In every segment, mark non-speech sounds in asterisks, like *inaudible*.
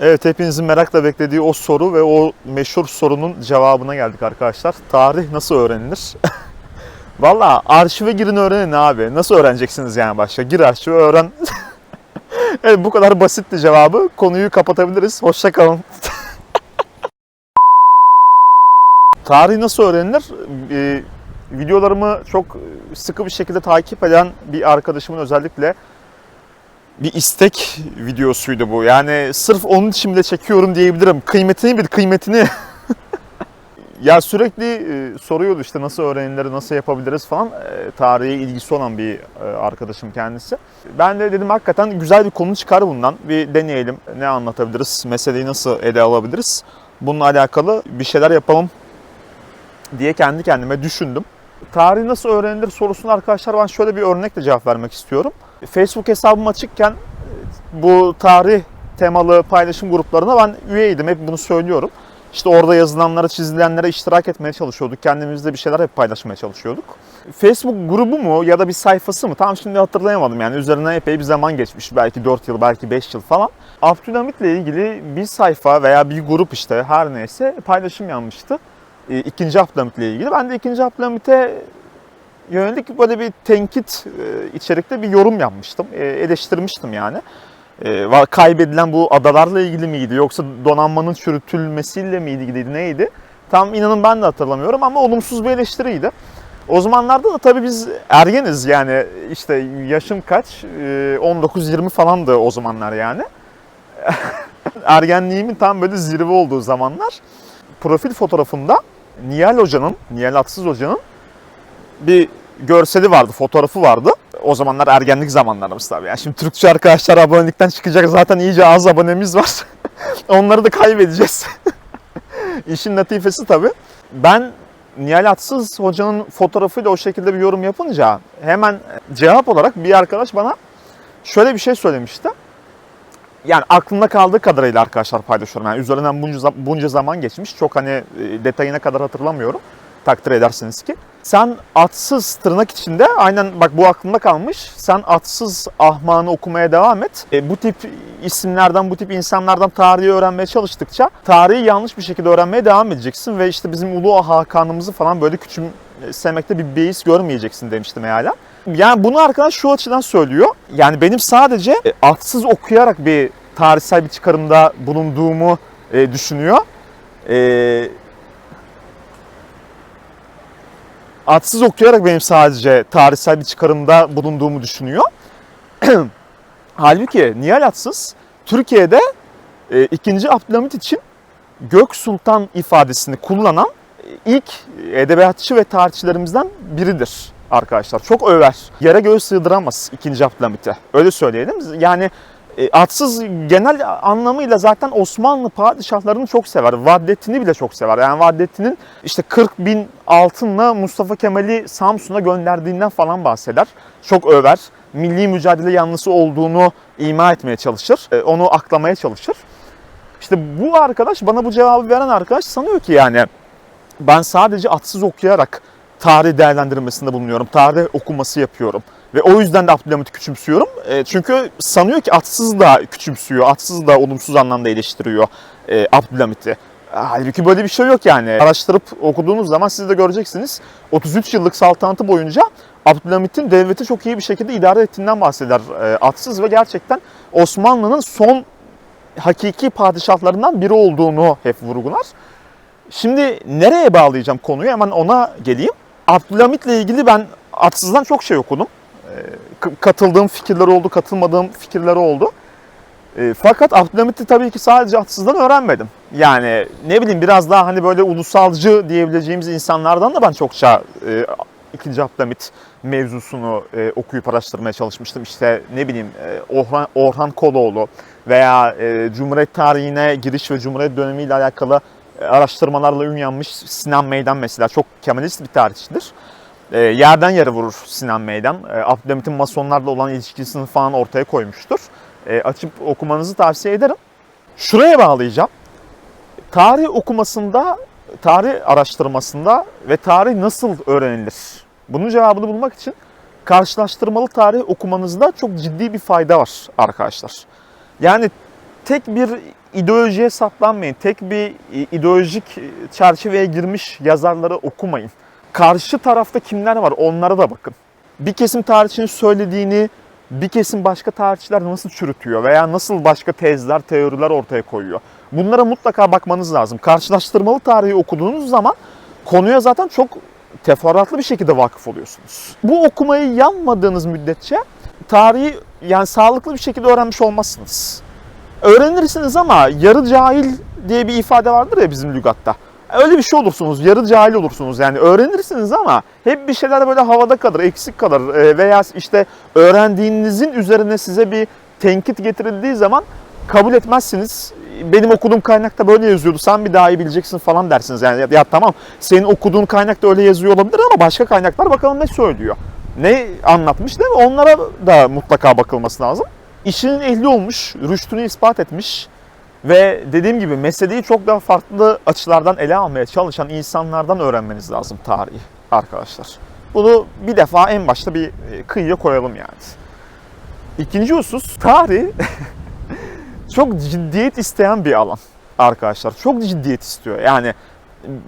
Evet hepinizin merakla beklediği o soru ve o meşhur sorunun cevabına geldik arkadaşlar. Tarih nasıl öğrenilir? *laughs* Valla arşive girin öğrenin abi. Nasıl öğreneceksiniz yani başka? Gir arşive öğren. *laughs* evet bu kadar basitti cevabı. Konuyu kapatabiliriz. Hoşça kalın. *laughs* Tarih nasıl öğrenilir? Ee, videolarımı çok sıkı bir şekilde takip eden bir arkadaşımın özellikle bir istek videosuydu bu. Yani sırf onun için bile çekiyorum diyebilirim. Kıymetini bil, kıymetini. *laughs* ya sürekli e, soruyordu işte nasıl öğrenilir, nasıl yapabiliriz falan. E, tarihe ilgisi olan bir e, arkadaşım kendisi. Ben de dedim hakikaten güzel bir konu çıkar bundan. Bir deneyelim. Ne anlatabiliriz, meseleyi nasıl ele alabiliriz. Bununla alakalı bir şeyler yapalım diye kendi kendime düşündüm. Tarih nasıl öğrenilir sorusuna arkadaşlar ben şöyle bir örnekle cevap vermek istiyorum. Facebook hesabım açıkken e, bu tarih temalı paylaşım gruplarına ben üyeydim. Hep bunu söylüyorum. İşte orada yazılanlara, çizilenlere iştirak etmeye çalışıyorduk. Kendimizde bir şeyler hep paylaşmaya çalışıyorduk. Facebook grubu mu ya da bir sayfası mı? Tam şimdi hatırlayamadım yani. Üzerinden epey bir zaman geçmiş. Belki 4 yıl, belki 5 yıl falan. Abdülhamit'le ilgili bir sayfa veya bir grup işte her neyse paylaşım yanmıştı. E, ikinci Abdülhamit'le ilgili. Ben de ikinci Abdülhamit'e yönelik böyle bir tenkit e, içerikte bir yorum yapmıştım. E, eleştirmiştim yani. E, kaybedilen bu adalarla ilgili miydi yoksa donanmanın çürütülmesiyle mi ilgiliydi neydi? Tam inanın ben de hatırlamıyorum ama olumsuz bir eleştiriydi. O zamanlarda da tabii biz ergeniz yani işte yaşım kaç? E, 19-20 falandı o zamanlar yani. *laughs* Ergenliğimin tam böyle zirve olduğu zamanlar. Profil fotoğrafımda Nihal Hoca'nın, Nihal Atsız Hoca'nın bir görseli vardı, fotoğrafı vardı. O zamanlar ergenlik zamanlarımız tabii. Yani şimdi Türkçe arkadaşlar abonelikten çıkacak zaten iyice az abonemiz var. *laughs* Onları da kaybedeceğiz. *laughs* İşin latifesi tabii. Ben Nihal Atsız hocanın fotoğrafıyla o şekilde bir yorum yapınca hemen cevap olarak bir arkadaş bana şöyle bir şey söylemişti. Yani aklımda kaldığı kadarıyla arkadaşlar paylaşıyorum. Yani üzerinden bunca, bunca zaman geçmiş. Çok hani e, detayına kadar hatırlamıyorum. Takdir edersiniz ki. Sen atsız tırnak içinde aynen bak bu aklımda kalmış. Sen atsız ahmanı okumaya devam et. E, bu tip isimlerden, bu tip insanlardan tarihi öğrenmeye çalıştıkça tarihi yanlış bir şekilde öğrenmeye devam edeceksin. Ve işte bizim Ulu Hakan'ımızı falan böyle küçümsemekte bir beis görmeyeceksin demişti mealen. Yani bunu arkadaş şu açıdan söylüyor. Yani benim sadece e, atsız okuyarak bir tarihsel bir çıkarımda bulunduğumu e, düşünüyor. E, atsız okuyarak benim sadece tarihsel bir çıkarımda bulunduğumu düşünüyor. *clears throat* Halbuki Nihal Atsız Türkiye'de e, 2. Abdülhamit için Gök Sultan ifadesini kullanan e, ilk edebiyatçı ve tarihçilerimizden biridir arkadaşlar. Çok över. Yere göğü sığdıramaz 2. Abdülhamit'e. Öyle söyleyelim. Yani e, atsız genel anlamıyla zaten Osmanlı padişahlarını çok sever. Vahdettin'i bile çok sever. Yani Vahdettin'in işte 40 bin altınla Mustafa Kemal'i Samsun'a gönderdiğinden falan bahseder. Çok över. Milli mücadele yanlısı olduğunu ima etmeye çalışır. E, Onu aklamaya çalışır. İşte bu arkadaş bana bu cevabı veren arkadaş sanıyor ki yani ben sadece atsız okuyarak tarih değerlendirmesinde bulunuyorum. Tarih okuması yapıyorum. Ve o yüzden de Abdülhamit'i küçümsüyorum. E, çünkü sanıyor ki atsız da küçümsüyor, atsız da olumsuz anlamda eleştiriyor e, Abdülhamit'i. Halbuki böyle bir şey yok yani. Araştırıp okuduğunuz zaman siz de göreceksiniz. 33 yıllık saltanatı boyunca Abdülhamit'in devleti çok iyi bir şekilde idare ettiğinden bahseder e, atsız ve gerçekten Osmanlı'nın son hakiki padişahlarından biri olduğunu hep vurgular. Şimdi nereye bağlayacağım konuyu hemen ona geleyim. Abdülhamit'le ilgili ben atsızdan çok şey okudum. Katıldığım fikirler oldu, katılmadığım fikirler oldu. Ee, Fakat Abdülhamit'i tabii ki sadece atsızdan öğrenmedim. Yani ne bileyim biraz daha hani böyle ulusalcı diyebileceğimiz insanlardan da ben çokça e, 2. Abdülhamit mevzusunu e, okuyup araştırmaya çalışmıştım. İşte ne bileyim e, Orhan, Orhan Koloğlu veya e, Cumhuriyet tarihine giriş ve Cumhuriyet dönemiyle alakalı e, araştırmalarla ün yanmış Sinan Meydan mesela çok Kemalist bir tarihçidir. E, yerden yere vurur Sinan Meydan. E, Abdülhamit'in masonlarla olan ilişkisini falan ortaya koymuştur. E, açıp okumanızı tavsiye ederim. Şuraya bağlayacağım. Tarih okumasında, tarih araştırmasında ve tarih nasıl öğrenilir? Bunun cevabını bulmak için karşılaştırmalı tarih okumanızda çok ciddi bir fayda var arkadaşlar. Yani tek bir ideolojiye saplanmayın. Tek bir ideolojik çerçeveye girmiş yazarları okumayın. Karşı tarafta kimler var onlara da bakın. Bir kesim tarihçinin söylediğini bir kesim başka tarihçiler nasıl çürütüyor veya nasıl başka tezler, teoriler ortaya koyuyor. Bunlara mutlaka bakmanız lazım. Karşılaştırmalı tarihi okuduğunuz zaman konuya zaten çok teferruatlı bir şekilde vakıf oluyorsunuz. Bu okumayı yanmadığınız müddetçe tarihi yani sağlıklı bir şekilde öğrenmiş olmazsınız. Öğrenirsiniz ama yarı cahil diye bir ifade vardır ya bizim lügatta. Öyle bir şey olursunuz, yarı cahil olursunuz yani öğrenirsiniz ama hep bir şeyler böyle havada kalır, eksik kalır Ee, veya işte öğrendiğinizin üzerine size bir tenkit getirildiği zaman kabul etmezsiniz. Benim okuduğum kaynakta böyle yazıyordu, sen bir daha iyi bileceksin falan dersiniz yani ya, ya tamam senin okuduğun kaynakta öyle yazıyor olabilir ama başka kaynaklar bakalım ne söylüyor. Ne anlatmış değil mi? Onlara da mutlaka bakılması lazım. İşinin ehli olmuş, rüştünü ispat etmiş, ve dediğim gibi meseleyi çok daha farklı açılardan ele almaya çalışan insanlardan öğrenmeniz lazım tarihi arkadaşlar. Bunu bir defa en başta bir e, kıyıya koyalım yani. İkinci husus tarih *laughs* çok ciddiyet isteyen bir alan arkadaşlar. Çok ciddiyet istiyor. Yani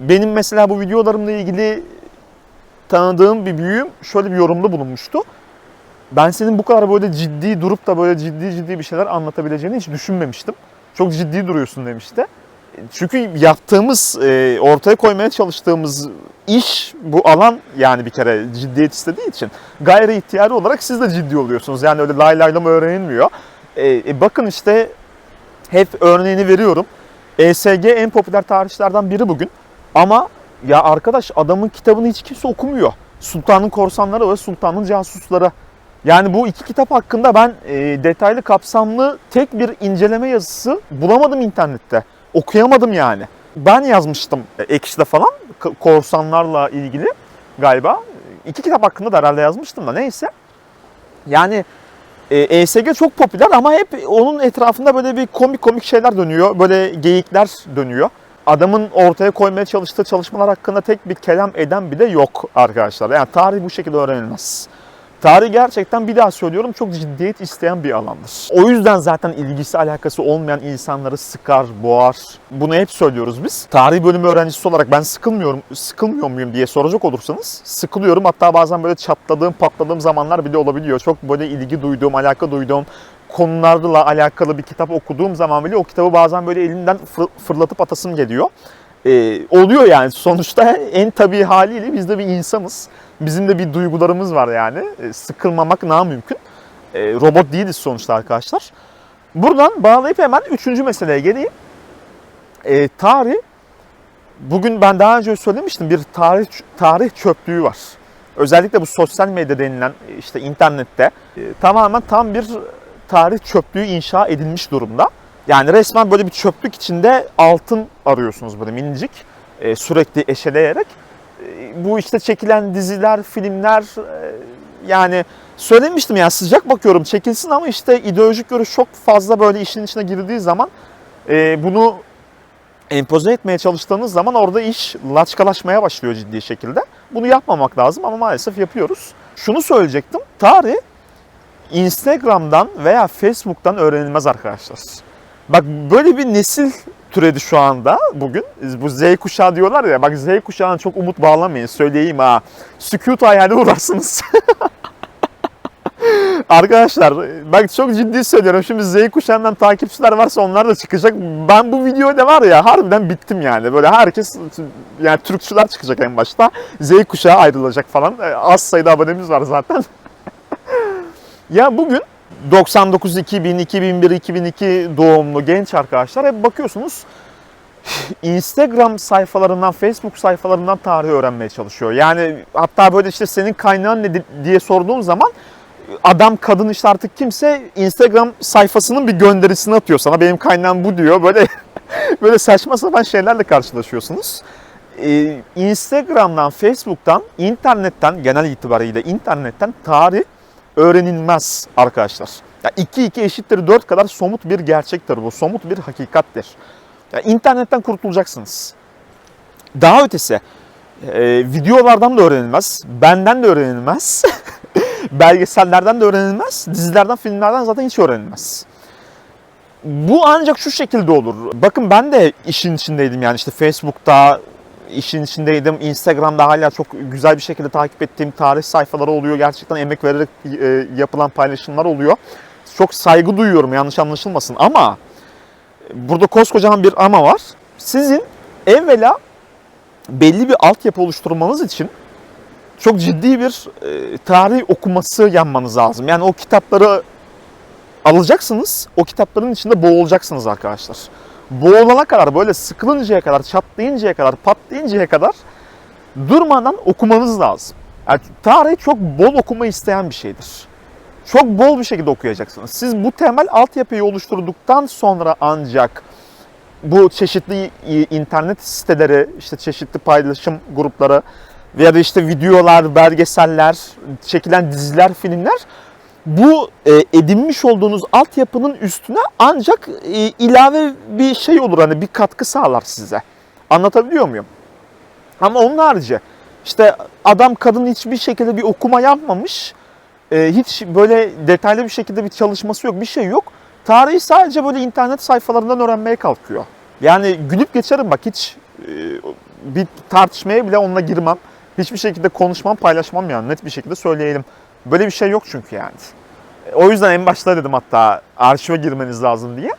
benim mesela bu videolarımla ilgili tanıdığım bir büyüğüm şöyle bir yorumda bulunmuştu. Ben senin bu kadar böyle ciddi durup da böyle ciddi ciddi bir şeyler anlatabileceğini hiç düşünmemiştim çok ciddi duruyorsun demişti. Çünkü yaptığımız, e, ortaya koymaya çalıştığımız iş bu alan yani bir kere ciddiyet istediği için gayri ihtiyari olarak siz de ciddi oluyorsunuz. Yani öyle lay laylama öğrenilmiyor. E, e, bakın işte hep örneğini veriyorum. ESG en popüler tarihçilerden biri bugün. Ama ya arkadaş adamın kitabını hiç kimse okumuyor. Sultanın Korsanları ve Sultanın Casusları. Yani bu iki kitap hakkında ben e, detaylı kapsamlı tek bir inceleme yazısı bulamadım internette. Okuyamadım yani. Ben yazmıştım e, Ekşi'de falan korsanlarla ilgili galiba. İki kitap hakkında da herhalde yazmıştım da neyse. Yani e, ESG çok popüler ama hep onun etrafında böyle bir komik komik şeyler dönüyor. Böyle geyikler dönüyor. Adamın ortaya koymaya çalıştığı çalışmalar hakkında tek bir kelam eden bile yok arkadaşlar. Yani tarih bu şekilde öğrenilmez. Tarih gerçekten bir daha söylüyorum çok ciddiyet isteyen bir alandır. O yüzden zaten ilgisi alakası olmayan insanları sıkar, boğar. Bunu hep söylüyoruz biz. Tarih bölümü öğrencisi olarak ben sıkılmıyorum, sıkılmıyor muyum diye soracak olursanız sıkılıyorum. Hatta bazen böyle çatladığım, patladığım zamanlar bile olabiliyor. Çok böyle ilgi duyduğum, alaka duyduğum konularla alakalı bir kitap okuduğum zaman bile o kitabı bazen böyle elimden fırlatıp atasım geliyor. Ee, oluyor yani sonuçta en tabii haliyle biz de bir insanız. Bizim de bir duygularımız var yani. E, sıkılmamak namümkün. E, robot değiliz sonuçta arkadaşlar. Buradan bağlayıp hemen üçüncü meseleye geleyim. E, tarih, bugün ben daha önce söylemiştim bir tarih tarih çöplüğü var. Özellikle bu sosyal medya denilen işte internette e, tamamen tam bir tarih çöplüğü inşa edilmiş durumda. Yani resmen böyle bir çöplük içinde altın arıyorsunuz böyle minicik e, sürekli eşeleyerek bu işte çekilen diziler, filmler e, yani söylemiştim ya sıcak bakıyorum çekilsin ama işte ideolojik görüş çok fazla böyle işin içine girdiği zaman e, bunu empoze etmeye çalıştığınız zaman orada iş laçkalaşmaya başlıyor ciddi şekilde. Bunu yapmamak lazım ama maalesef yapıyoruz. Şunu söyleyecektim. Tarih Instagram'dan veya Facebook'tan öğrenilmez arkadaşlar. Bak böyle bir nesil türedi şu anda bugün. Bu Z kuşağı diyorlar ya. Bak Z kuşağına çok umut bağlamayın. Söyleyeyim ha. Sükut hayali uğrarsınız. *laughs* Arkadaşlar bak çok ciddi söylüyorum. Şimdi Z kuşağından takipçiler varsa onlar da çıkacak. Ben bu videoda var ya harbiden bittim yani. Böyle herkes yani Türkçüler çıkacak en başta. Z kuşağı ayrılacak falan. Az sayıda abonemiz var zaten. *laughs* ya bugün 99, 2000, 2001, 2002 doğumlu genç arkadaşlar hep bakıyorsunuz Instagram sayfalarından, Facebook sayfalarından tarih öğrenmeye çalışıyor. Yani hatta böyle işte senin kaynağın ne diye sorduğum zaman adam, kadın işte artık kimse Instagram sayfasının bir gönderisini atıyor sana. Benim kaynağım bu diyor. Böyle *laughs* böyle saçma sapan şeylerle karşılaşıyorsunuz. Ee, Instagram'dan, Facebook'tan, internetten genel itibariyle internetten tarih öğrenilmez arkadaşlar. Ya 2 2 eşittir 4 kadar somut bir gerçektir bu. Somut bir hakikattir. Ya internetten kurtulacaksınız. Daha ötesi e, videolardan da öğrenilmez. Benden de öğrenilmez. *laughs* belgesellerden de öğrenilmez. Dizilerden, filmlerden zaten hiç öğrenilmez. bu ancak şu şekilde olur. Bakın ben de işin içindeydim yani işte Facebook'ta işin içindeydim. Instagram'da hala çok güzel bir şekilde takip ettiğim tarih sayfaları oluyor. Gerçekten emek vererek e, yapılan paylaşımlar oluyor. Çok saygı duyuyorum yanlış anlaşılmasın ama burada koskocaman bir ama var. Sizin evvela belli bir altyapı oluşturmanız için çok ciddi bir e, tarih okuması yapmanız lazım. Yani o kitapları alacaksınız, o kitapların içinde boğulacaksınız arkadaşlar. Boğulana kadar, böyle sıkılıncaya kadar, çatlayıncaya kadar, patlayıncaya kadar durmadan okumanız lazım. Yani tarih çok bol okuma isteyen bir şeydir. Çok bol bir şekilde okuyacaksınız. Siz bu temel altyapıyı oluşturduktan sonra ancak bu çeşitli internet siteleri, işte çeşitli paylaşım grupları veya da işte videolar, belgeseller, çekilen diziler, filmler bu e, edinmiş olduğunuz altyapının üstüne ancak e, ilave bir şey olur hani bir katkı sağlar size. Anlatabiliyor muyum? Ama onun harici işte adam kadın hiçbir şekilde bir okuma yapmamış. e, hiç böyle detaylı bir şekilde bir çalışması yok, bir şey yok. Tarihi sadece böyle internet sayfalarından öğrenmeye kalkıyor. Yani gülüp geçerim bak hiç e, bir tartışmaya bile onunla girmem. Hiçbir şekilde konuşmam, paylaşmam yani net bir şekilde söyleyelim. Böyle bir şey yok çünkü yani. O yüzden en başta dedim hatta arşive girmeniz lazım diye.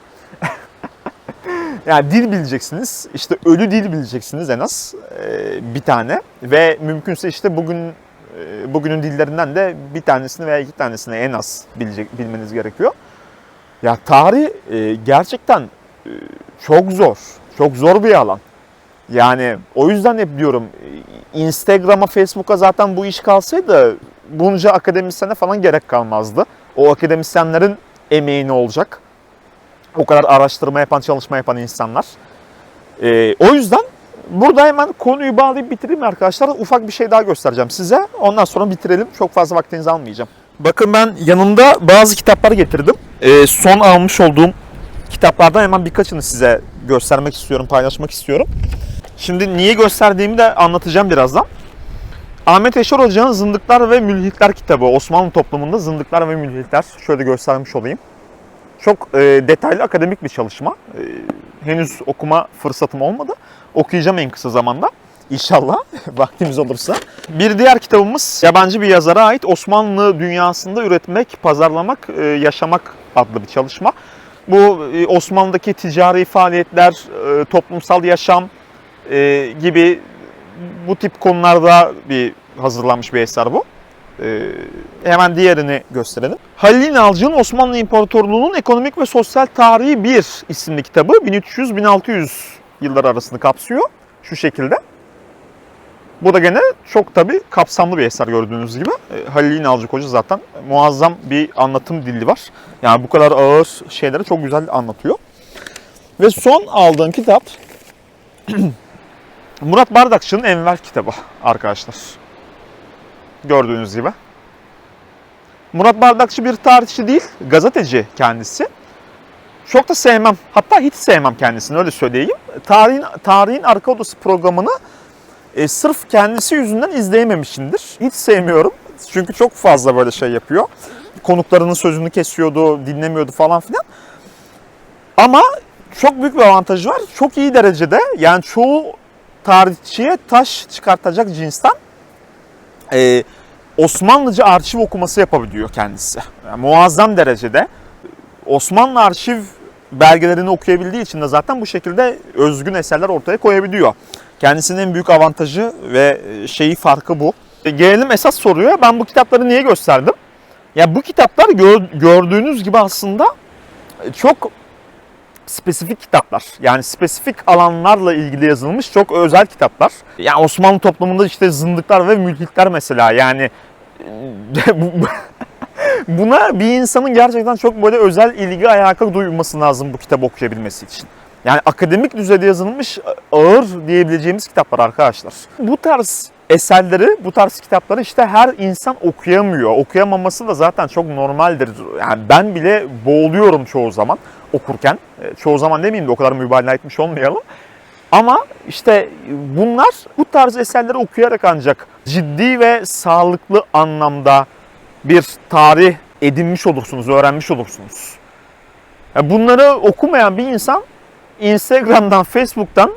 *laughs* yani dil bileceksiniz. İşte ölü dil bileceksiniz en az e, bir tane ve mümkünse işte bugün e, bugünün dillerinden de bir tanesini veya iki tanesini en az bilecek bilmeniz gerekiyor. Ya tarih e, gerçekten e, çok zor. Çok zor bir alan. Yani o yüzden hep diyorum Instagram'a, Facebook'a zaten bu iş kalsaydı bunca akademisyene falan gerek kalmazdı. O akademisyenlerin emeği ne olacak? O kadar araştırma yapan, çalışma yapan insanlar. Ee, o yüzden burada hemen konuyu bağlayıp bitireyim arkadaşlar. Ufak bir şey daha göstereceğim size. Ondan sonra bitirelim. Çok fazla vaktinizi almayacağım. Bakın ben yanımda bazı kitaplar getirdim. Ee, son almış olduğum kitaplardan hemen birkaçını size göstermek istiyorum, paylaşmak istiyorum. Şimdi niye gösterdiğimi de anlatacağım birazdan. Ahmet Yaşar Hoca'nın Zındıklar ve Mülhitler kitabı. Osmanlı toplumunda Zındıklar ve Mülhitler. Şöyle göstermiş olayım. Çok e, detaylı akademik bir çalışma. E, henüz okuma fırsatım olmadı. Okuyacağım en kısa zamanda. İnşallah *laughs* vaktimiz olursa. Bir diğer kitabımız yabancı bir yazara ait Osmanlı dünyasında üretmek, pazarlamak, e, yaşamak adlı bir çalışma. Bu e, Osmanlı'daki ticari faaliyetler, e, toplumsal yaşam gibi bu tip konularda bir hazırlanmış bir eser bu. Ee, hemen diğerini gösterelim. Halil İnalcı'nın Osmanlı İmparatorluğu'nun Ekonomik ve Sosyal Tarihi 1 isimli kitabı 1300-1600 yıllar arasını kapsıyor. Şu şekilde. Bu da gene çok tabi kapsamlı bir eser gördüğünüz gibi. Ee, Halil İnalcı Hoca zaten muazzam bir anlatım dili var. Yani bu kadar ağır şeyleri çok güzel anlatıyor. Ve son aldığım kitap *clears throat* Murat Bardakçı'nın Enver kitabı arkadaşlar. Gördüğünüz gibi. Murat Bardakçı bir tarihçi değil, gazeteci kendisi. Çok da sevmem, hatta hiç sevmem kendisini öyle söyleyeyim. Tarihin, tarihin Arka Odası programını e, sırf kendisi yüzünden izleyememişimdir. Hiç sevmiyorum. Çünkü çok fazla böyle şey yapıyor. Konuklarının sözünü kesiyordu, dinlemiyordu falan filan. Ama çok büyük bir avantajı var. Çok iyi derecede yani çoğu tarihçiye taş çıkartacak cinsten e, Osmanlıca arşiv okuması yapabiliyor kendisi. Yani muazzam derecede. Osmanlı arşiv belgelerini okuyabildiği için de zaten bu şekilde özgün eserler ortaya koyabiliyor. Kendisinin en büyük avantajı ve şeyi farkı bu. E, gelelim esas soruya. Ben bu kitapları niye gösterdim? Ya bu kitaplar gör, gördüğünüz gibi aslında çok spesifik kitaplar. Yani spesifik alanlarla ilgili yazılmış çok özel kitaplar. Yani Osmanlı toplumunda işte zındıklar ve mülhitler mesela yani *laughs* buna bir insanın gerçekten çok böyle özel ilgi alaka duyması lazım bu kitabı okuyabilmesi için. Yani akademik düzeyde yazılmış ağır diyebileceğimiz kitaplar arkadaşlar. Bu tarz eserleri, bu tarz kitapları işte her insan okuyamıyor. Okuyamaması da zaten çok normaldir. Yani ben bile boğuluyorum çoğu zaman okurken. E, çoğu zaman demeyeyim de o kadar mübalağa etmiş olmayalım. Ama işte bunlar bu tarz eserleri okuyarak ancak ciddi ve sağlıklı anlamda bir tarih edinmiş olursunuz, öğrenmiş olursunuz. Bunları okumayan bir insan Instagram'dan, Facebook'tan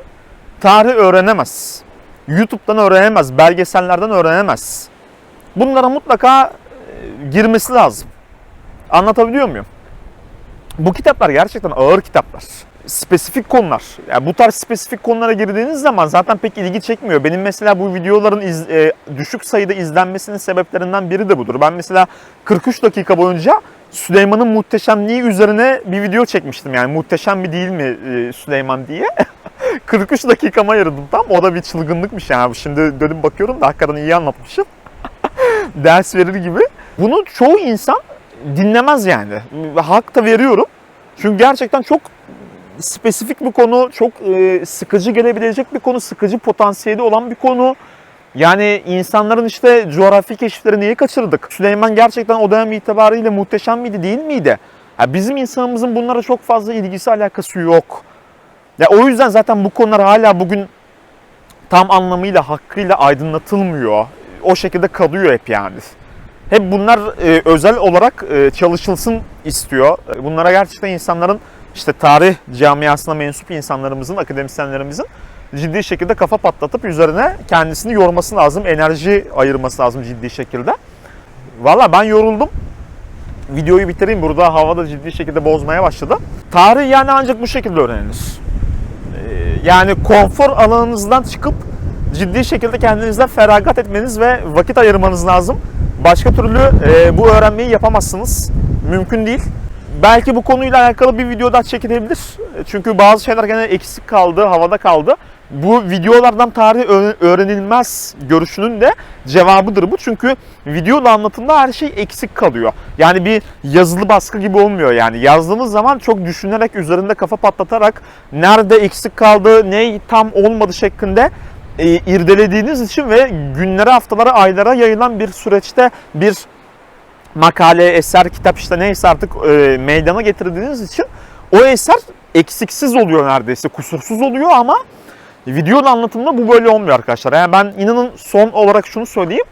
tarih öğrenemez. YouTube'dan öğrenemez, belgesellerden öğrenemez. Bunlara mutlaka e, girmesi lazım. Anlatabiliyor muyum? Bu kitaplar gerçekten ağır kitaplar. Spesifik konular. Yani bu tarz spesifik konulara girdiğiniz zaman zaten pek ilgi çekmiyor. Benim mesela bu videoların iz- e, düşük sayıda izlenmesinin sebeplerinden biri de budur. Ben mesela 43 dakika boyunca Süleyman'ın muhteşemliği üzerine bir video çekmiştim. Yani muhteşem mi değil mi e, Süleyman diye. *laughs* 43 dakikamı ayırdım tam. O da bir çılgınlıkmış yani. Şimdi dönüp bakıyorum da hakikaten iyi anlatmışım. *laughs* Ders verir gibi. Bunu çoğu insan dinlemez yani. Hak da veriyorum. Çünkü gerçekten çok spesifik bir konu, çok e, sıkıcı gelebilecek bir konu, sıkıcı potansiyeli olan bir konu. Yani insanların işte coğrafi keşifleri niye kaçırdık? Süleyman gerçekten o dönem itibariyle muhteşem miydi, değil miydi? Ya bizim insanımızın bunlara çok fazla ilgisi, alakası yok. Ya o yüzden zaten bu konular hala bugün tam anlamıyla, hakkıyla aydınlatılmıyor. O şekilde kalıyor hep yani. Hep bunlar e, özel olarak e, çalışılsın istiyor. E, Bunlara gerçekten insanların işte tarih camiasına mensup insanlarımızın, akademisyenlerimizin ciddi şekilde kafa patlatıp üzerine kendisini yorması lazım, enerji ayırması lazım ciddi şekilde. Valla ben yoruldum. Videoyu bitireyim. Burada havada ciddi şekilde bozmaya başladı. Tarih yani ancak bu şekilde öğrenilir. Ee, Yani konfor alanınızdan çıkıp ciddi şekilde kendinizden feragat etmeniz ve vakit ayırmanız lazım. Başka türlü e, bu öğrenmeyi yapamazsınız. Mümkün değil. Belki bu konuyla alakalı bir video daha çekilebilir. Çünkü bazı şeyler gene eksik kaldı, havada kaldı. Bu videolardan tarih öğ- öğrenilmez görüşünün de cevabıdır bu. Çünkü videoda anlatımda her şey eksik kalıyor. Yani bir yazılı baskı gibi olmuyor yani. Yazdığınız zaman çok düşünerek, üzerinde kafa patlatarak nerede eksik kaldı, ne tam olmadı şeklinde e, irdelediğiniz için ve günlere, haftalara, aylara yayılan bir süreçte bir makale, eser, kitap işte neyse artık e, meydana getirdiğiniz için o eser eksiksiz oluyor neredeyse, kusursuz oluyor ama videonun anlatımında bu böyle olmuyor arkadaşlar. Yani ben inanın son olarak şunu söyleyeyim.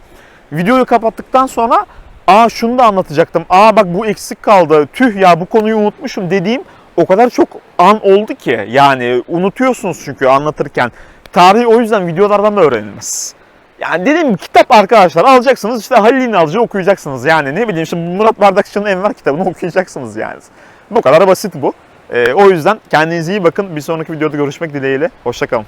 Videoyu kapattıktan sonra aa şunu da anlatacaktım. Aa bak bu eksik kaldı. Tüh ya bu konuyu unutmuşum dediğim o kadar çok an oldu ki. Yani unutuyorsunuz çünkü anlatırken. Tarih o yüzden videolardan da öğrenilmez. Yani dedim kitap arkadaşlar alacaksınız işte Halil İnalcı okuyacaksınız yani ne bileyim şimdi Murat Bardakçı'nın Enver kitabını okuyacaksınız yani. Bu kadar basit bu. Ee, o yüzden kendinize iyi bakın. Bir sonraki videoda görüşmek dileğiyle. Hoşçakalın.